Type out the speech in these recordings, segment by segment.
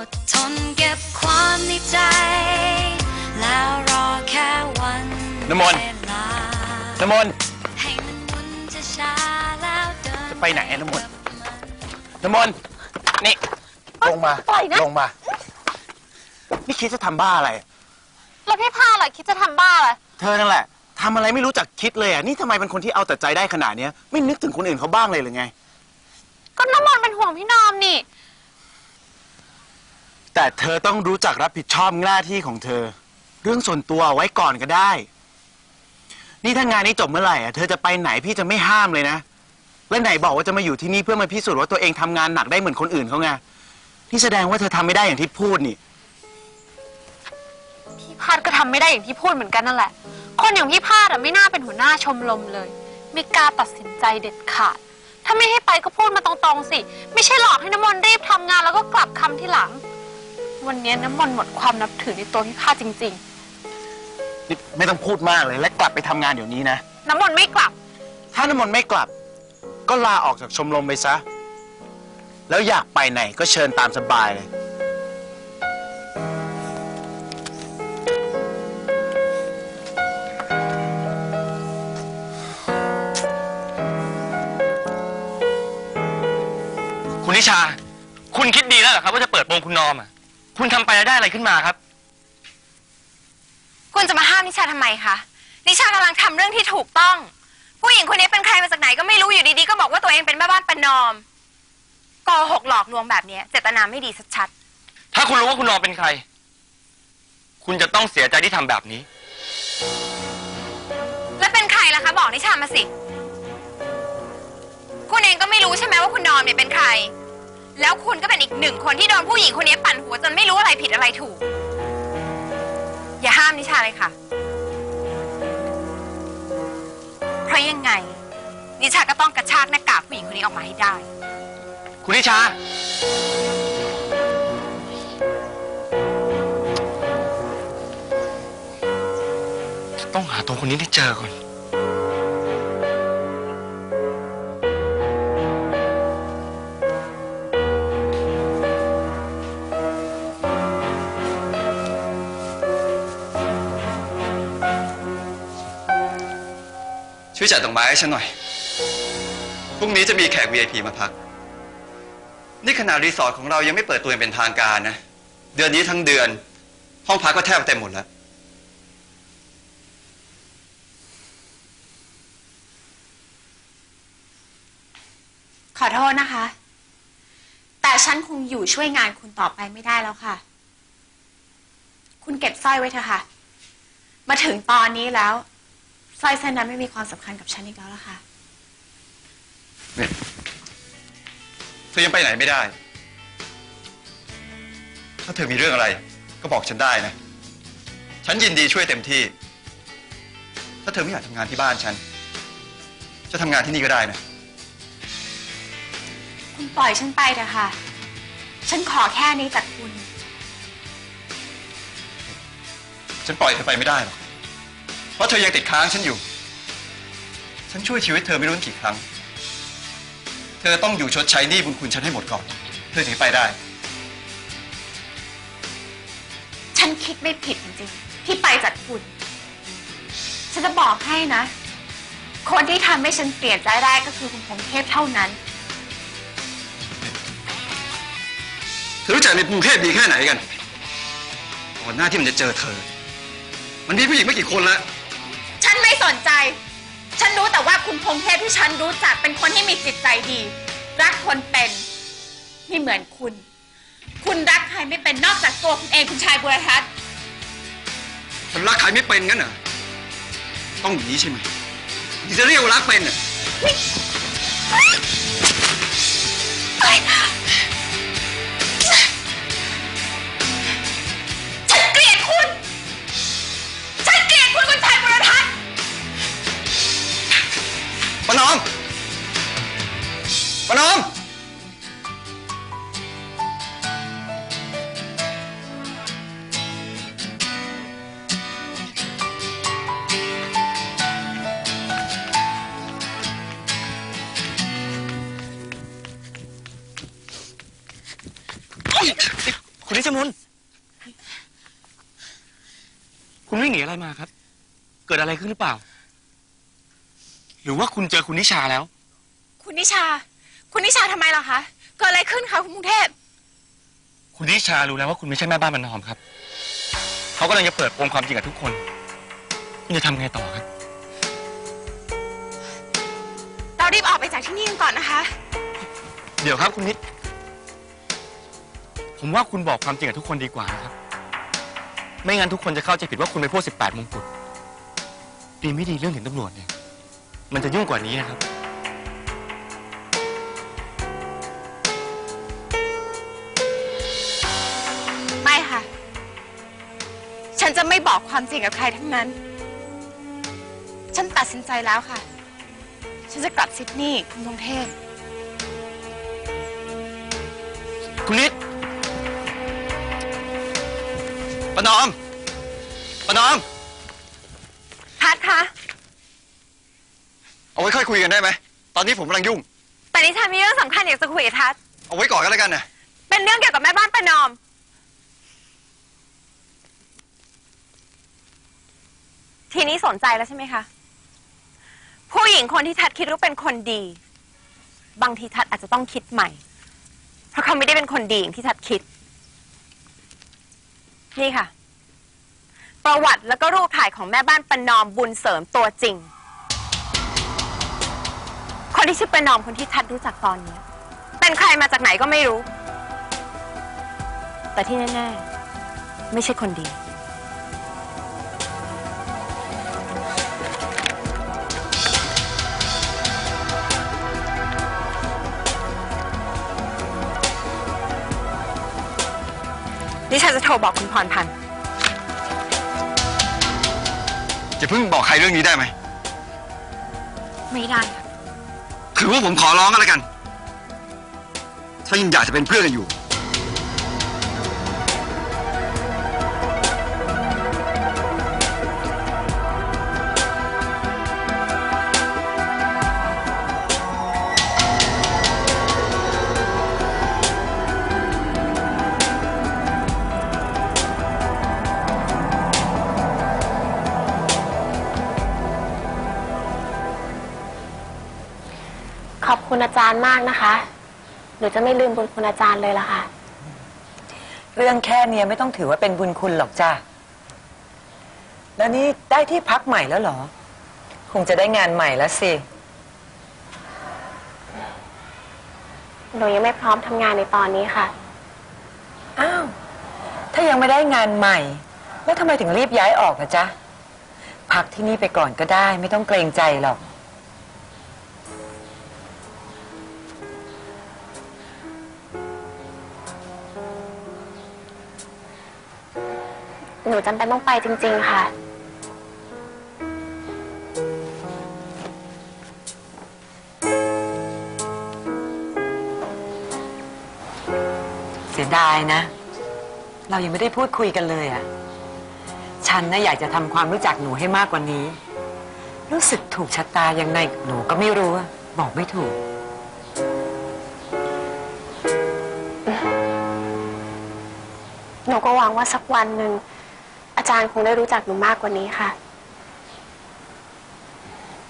อดทนเก็บความในใจ แล้วรอแค่วันน้ำมนต์ เวลาน้ำมนต์ ให้มันหมุนช้าๆแล้วเดินจะไปไหนอะน้ำมนต์ น้ำมนต์ นี่ ลงมา ปล่อยนะ ลงมา นี่คิดจะทำบ้าอะไร แล้วพี่พาล่ะคิดจะทำบ้าอะไรเธอนั่นแหละทำอะไรไม่รู้จักคิดเลยอะ นี่ทำไมเป็นคนที่เอาแต่ใจได้ขนาดเนี้ย ไม่นึกถึงคนอื่นเขาบ้างเลยหรือไง ก็น้ำมนต์เป็นห่วงพี่นอมนี่ แต่เธอต้องรู้จักรับผิดชอบหน้าที่ของเธอ เรื่องส่วนตัวไว้ก่อนก็ได้ นี่ถ้างานนี้จบเมื่อไหร่อะเธอจะไปไหนพี่จะไม่ห้ามเลยนะ และไหนบอกว่าจะมาอยู่ที่นี่เพื่อมาพิสูจน์ว่าตัวเองทำงานหนักได้เหมือนคนอื่นเขาไงนี่แสดงว่าเธอทำไม่ได้อย่างที่พูดนี่ พี่พาดก็ทำไม่ได้อย่างที่พูดเหมือนกันนั่นแหละ คนอย่างพี่พาดอะไม่น่าเป็นหัวหน้าชมรมเลย ไม่กล้าตัดสินใจเด็ดขาด ถ้าไม่ให้ไปก็พูดมาตรงๆสิ ไม่ใช่หลอกให้น้ำมนต์รีบทำงานแล้วก็กลับคำที่หลัง วันนี้น้ำมนต์หมดความนับถือในตัวพี่พาดจริง นี่ไม่ต้องพูดมากเลย และกลับไปทำงานเดี๋ยวนี้นะ ๆ น้ำมนต์ไม่กลับ ถ้าน้ำมนต์ไม่กลับ ก็ลาออกจากชมรมไปซะ แล้วอยากไปไหนก็เชิญตามสบายเลย คุณนิชา คุณคิดดีแล้วเหรอครับว่าจะเปิดโปงคุณนอมอะ คุณทำไปแล้วได้อะไรขึ้นมาครับ คุณจะมาห้ามนิชาทำไมคะ นิชากำลังทำเรื่องที่ถูกต้อง ผู้หญิงคนนี้เป็นใครมาจากไหนก็ไม่รู้อยู่ดีๆ ก็บอกว่าตัวเองเป็นแม่บ้านประนอมโกหกหลอกลวงแบบเนี้ยเจตนาไม่ดีชัดถ้าคุณรู้ว่าคุณนอมเป็นใคร คุณจะต้องเสียใจที่ทำแบบนี้ ๆแล้วเป็นใครล่ะคะ บอกนิชามาสิ คุณเองก็ไม่รู้ใช่ไหมว่าคุณนอมเนี่ยเป็นใคร แล้วคุณก็เป็นอีกหนึ่งคนที่โดนผู้หญิงคนนี้ปั่นหัวจนไม่รู้อะไรผิดอะไรถูก อย่าห้ามนิชาเลยค่ะ เพราะยังไง นิชาก็ต้องกระชากหน้ากากผู้หญิงคนนี้ออกมาให้ได้ คุณนิชา ต้องหาตัวคนนี้ให้เจอก่อน ช่วยจัดดอกไม้ให้ฉันหน่อย พรุ่งนี้จะมีแขก VIP มาพัก นี่ขนาดรีสอร์ทของเรายังไม่เปิดตัวอย่างเป็นทางการนะ เดือนนี้ทั้งเดือน ห้องพักก็แทบเต็มหมดแล้ว ขอโทษนะคะ แต่ฉันคงอยู่ช่วยงานคุณต่อไปไม่ได้แล้วค่ะ คุณเก็บสร้อยไว้เถอะค่ะ มาถึงตอนนี้แล้ว สร้อยเส้นนั้นไม่มีความสำคัญกับฉันอีกแล้วล่ะค่ะ เนี่ยเธอยังไปไหนไม่ได้ ถ้าเธอมีเรื่องอะไร ก็บอกฉันได้นะ ฉันยินดีช่วยเต็มที่ ถ้าเธอไม่อยากทำงานที่บ้านฉัน จะทำงานที่นี่ก็ได้นะ คุณปล่อยฉันไปเถอะค่ะ ฉันขอแค่นี้จากคุณ ฉันปล่อยเธอไปไม่ได้หรอกเพ ราะเธอยังติดค้างฉันอยู่ ฉันช่วยชีวิตเธอไม่รู้กี่ครั้ง เธอต้องอยู่ชดใช้หนี้บุญคุณฉันให้หมดก่อน เธอถึงไปได้ ฉันคิดไม่ผิดจริงๆ ที่ไปจากคุณ ฉันจะบอกให้นะ คนที่ทำให้ฉันเปลี่ยนใจได้ก็คือคุณพงเทพเท่านั้น เธอรู้จักในกรุงเทพดีแค่ไหนกันก่อนหน้าที่มันจะเจอเธอ มันมีผู้หญิงไม่กี่คนแล้วฉันไม่ สนใจ ฉันรู้แต่ว่าคุณพงเทพที่ฉันรู้จักเป็นคนที่มีจิตใจดี รักคนเป็นไม่เหมือนคุณ คุณรักใครไม่เป็นนอกจากตัวคุณเองคุณชายบุรทัศน์ฉันรักใครไม่เป็นงั้นเหรอ ต้องอย่างนี้ใช่ไหมที่จะเรียกว่ารักเป็นอะฉั คุณนิชมนคุณวิ่งหนีอะไรมาครับ เกิดอะไรขึ้นหรือเปล่า หรือว่าคุณเจอคุณนิชาแล้ว คุณนิชา คุณนิชาทำไมล่ะคะ เกิดอะไรขึ้นคะคุณกรุงเทพ คุณนิชารู้แล้วว่าคุณไม่ใช่แม่บ้านมันนอมครับ เขากำลังจะเปิดโปงความจริงกับทุกคน คุณจะทำไงต่อครับ เรารีบออกไปจากที่นี่กันก่อนนะคะ เดี๋ยวครับคุณนิด ผมว่าคุณบอกความจริงกับทุกคนดีกว่านะครับ ไม่งั้นทุกคนจะเข้าใจผิดว่าคุณเป็นพวก 18 มงกุฎดีไม่ดีเรื่องถึงตำรวจเนี่ย มันจะยุ่งกว่านี้นะครับ ไม่ค่ะ ฉันจะไม่บอกความจริงกับใครทั้งนั้น ฉันตัดสินใจแล้วค่ะ ฉันจะกลับซิดนีย์คุณกรุงเทพคุณนิด ประนอม ประนอม พัดคะ เอาไว้ค่อยคุยกันได้ไหม ตอนนี้ผมกำลังยุ่ง แต่นิชามีเรื่องสำคัญอยากจะคุยกับทัศน์เอาไว้ก่อนก็แล้วกันนะเป็นเรื่องเกี่ยวกับแม่บ้านประนอม ทีนี้สนใจแล้วใช่ไหมคะ ผู้หญิงคนที่ทัดคิดว่าเป็นคนดี บางทีทัดอาจจะต้องคิดใหม่ เพราะเขาไม่ได้เป็นคนดีอย่างที่ทัดคิด นี่ค่ะ ประวัติแล้วก็รูปถ่ายของแม่บ้านประนอมบุญเสริมตัวจริง คนที่ชื่อประนอมคนที่ทัดรู้จักตอนนี้ เป็นใครมาจากไหนก็ไม่รู้ แต่ที่แน่ ๆ ไม่ใช่คนดี ดิฉันจะโทรบอกคุณพรพันธ์ จะเพิ่งบอกใครเรื่องนี้ได้ไหม ไม่ได้ค่ะคือว่าผมขอร้องก็แล้วกัน ถ้ายังอยากจะเป็นเพื่อนกันอยู่ คุณอาจารย์มากนะคะ หนูจะไม่ลืมบุญคุณอาจารย์เลยละค่ะ เรื่องแค่เนี้ยไม่ต้องถือว่าเป็นบุญคุณหรอกจ้ะ แล้วนี่ได้ที่พักใหม่แล้วเหรอ คงจะได้งานใหม่แล้วสิ หนูยังไม่พร้อมทำงานในตอนนี้ค่ะ อ้าว ถ้ายังไม่ได้งานใหม่ แล้วทำไมถึงรีบย้ายออกนะจ๊ะ พักที่นี่ไปก่อนก็ได้ ไม่ต้องเกรงใจหรอก จำเป็นต้องไปจริง ๆ ค่ะ เสียดายนะ เรายังไม่ได้พูดคุยกันเลยอะ่ะ ฉันนะอยากจะทำความรู้จักหนูให้มากกว่านี้ รู้สึกถูกชะตายังไงกับหนูก็ไม่รู้อะบอกไม่ถูก หนูก็หวังว่าสักวันหนึ่งอา จารย์คงได้รู้จักหนูมากกว่านี้ค่ะ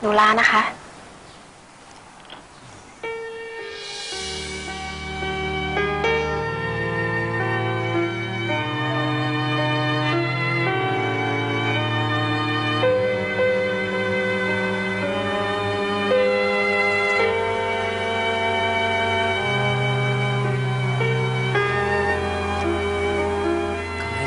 หนูลานะคะ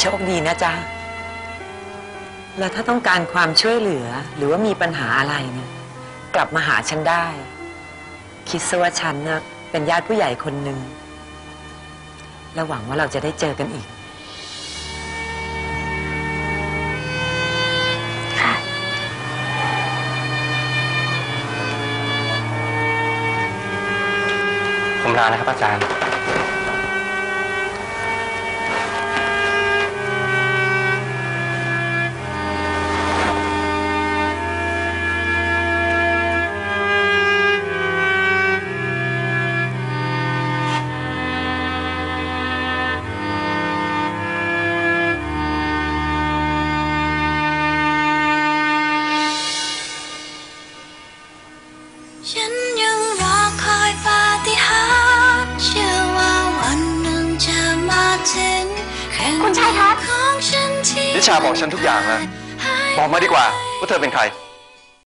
โชคดีนะจ๊ะ แล้วถ้าต้องการความช่วยเหลือหรือว่ามีปัญหาอะไรเนี่ยกลับมาหาฉันได้ คิดซะว่าฉันนะเป็นญาติผู้ใหญ่คนหนึ่งและหวังว่าเราจะได้เจอกันอีก ค่ะ ผมลานะครับอาจารย์ ชาบอกฉันทุกอย่างแล้วบอกมาดีกว่าว่าเธอเป็นใคร